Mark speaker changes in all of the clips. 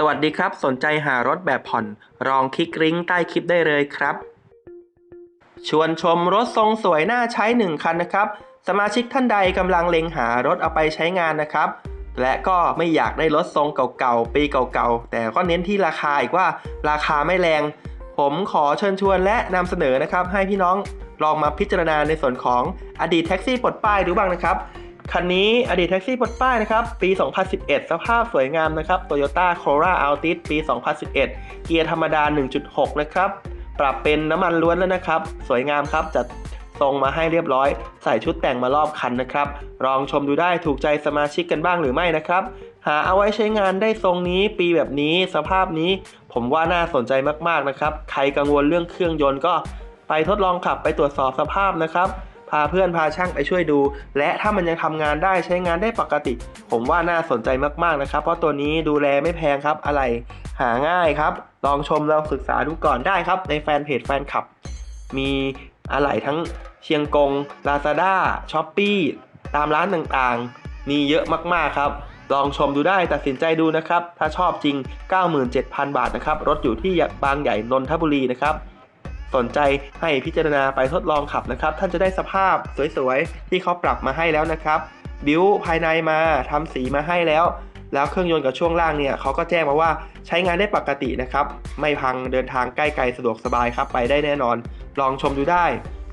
Speaker 1: สวัสดีครับ สนใจหารถแบบผ่อนลองคลิกลิงก์ใต้คลิปได้เลยครับ ชวนชมรถทรงสวยน่าใช้หนึ่งคันนะครับ สมาชิกท่านใดกำลังเล็งหารถเอาไปใช้งานนะครับ และก็ไม่อยากได้รถทรงเก่าๆปีเก่าๆ แต่ก็เน้นที่ราคาอีกว่าราคาไม่แรง ผมขอเชิญชวนและนำเสนอนะครับ ให้พี่น้องลองมาพิจารณาในส่วนของอดีตแท็กซี่ปลดป้ายดูบ้างนะครับ คันนี้อดีตแท็กซี่ปลดป้ายนะครับ ปี 2011 สภาพสวยงามนะครับ Toyota Corolla Altis ปี 2011 เกียร์ธรรมดา 1.6 นะครับ ปรับเป็นน้ำมันล้วนแล้วนะครับ สวยงามครับจัดทรงมาให้เรียบร้อย ใส่ชุดแต่งมารอบคันนะครับ ลองชมดูได้ถูกใจสมาชิกกันบ้างหรือไม่นะครับ หาเอาไว้ใช้งานได้ทรงนี้ปีแบบนี้สภาพนี้ ผมว่าน่าสนใจมากๆนะครับ ใครกังวลเรื่องเครื่องยนต์ก็ไปทดลองขับไปตรวจสอบสภาพนะครับ พาเพื่อนพาช่างไปช่วยดู และถ้ามันยังทำงานได้ใช้งานได้ปกติ ผมว่าน่าสนใจมากๆนะครับ เพราะตัวนี้ดูแลไม่แพงครับอะไร หาง่ายครับ ลองชมลองศึกษาดูก่อนได้ครับ ในแฟนเพจแฟนคลับ มีอะไรทั้งเชียงกง Lazada s h o p e e ตามร้านต่างๆ มีเยอะมากๆครับ ลองชมดูได้ตัดสินใจดูนะครับ ถ้าชอบจริง 97,000 บาทนะครับ รถอยู่ที่บางใหญ่นนทบุรีนะครับ สนใจให้พิจารณาไปทดลองขับนะครับ ท่านจะได้สภาพสวยๆ ที่เขาปรับมาให้แล้วนะครับ บิวภายในมาทำสีมาให้แล้ว แล้วเครื่องยนต์กับช่วงล่างเนี่ยเขาก็แจ้งมาว่าใช้งานได้ปกตินะครับ ไม่พังเดินทางใกล้ไกลสะดวกสบายครับไปได้แน่นอน ลองชมดูได้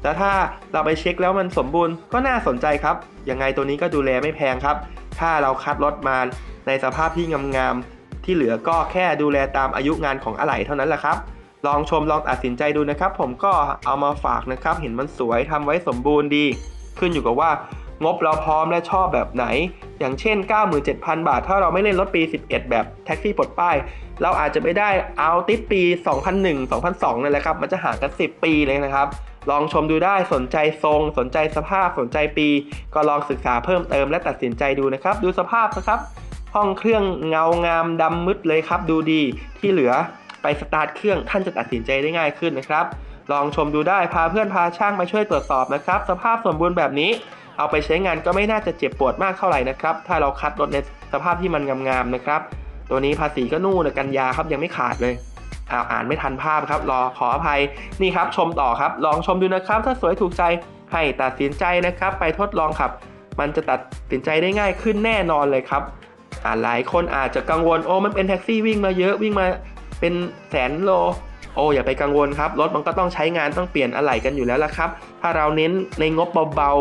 Speaker 1: แล้วถ้าเราไปเช็คแล้วมันสมบูรณ์ก็น่าสนใจครับ ยังไงตัวนี้ก็ดูแลไม่แพงครับ ถ้าเราคัดรถมาในสภาพที่งามๆ ที่เหลือก็แค่ดูแลตามอายุงานของอะไหล่เท่านั้นแหละครับ ลองชมลองตัดสินใจดูนะครับ ผมก็เอามาฝากนะครับ เห็นมันสวยทำไว้สมบูรณ์ดี ขึ้นอยู่กับว่างบเราพร้อมและชอบแบบไหน อย่างเช่น 97,000 บาท ถ้าเราไม่เล่นรถปี 11 แบบแท็กซี่ปลดป้าย เราอาจจะไปได้เอาติดปี 2001 2002 นั่นแหละครับ มันจะห่างกัน 10 ปีเลยนะครับ ลองชมดูได้สนใจทรง สนใจสภาพสนใจปี ก็ลองศึกษาเพิ่มเติมและตัดสินใจดูนะครับ ดูสภาพนะครับ ห้องเครื่องเงางามดำมืดเลยครับ ดูดีที่เหลือ ไปสตาร์ทเครื่องท่านจะตัดสินใจได้ง่ายขึ้นนะครับ ลองชมดูได้พาเพื่อนพาช่างมาช่วยตรวจสอบนะครับ สภาพสมบูรณ์แบบนี้ เอาไปใช้งานก็ไม่น่าจะเจ็บปวดมากเท่าไหร่นะครับ ถ้าเราคัดรถในสภาพที่มันงามๆนะครับ ตัวนี้ภาษีก็นู่นกันยาครับยังไม่ขาดเลยอ่าอ่านไม่ทันภาพครับ รอขออภัยนี่ครับชมต่อครับ ลองชมดูนะครับ ถ้าสวยถูกใจให้ตัดสินใจนะครับ ไปทดลองขับ มันจะตัดสินใจได้ง่ายขึ้นแน่นอนเลยครับอ่าหลายคนอาจจะกังวลโอ้มันเป็นแท็กซี่วิ่งมาเยอะวิ่งมา เป็นแสนโล โอ้อย่าไปกังวลครับ รถมันก็ต้องใช้งานต้องเปลี่ยนอะไหล่กันอยู่แล้วละครับ ถ้าเราเน้นในงบเบา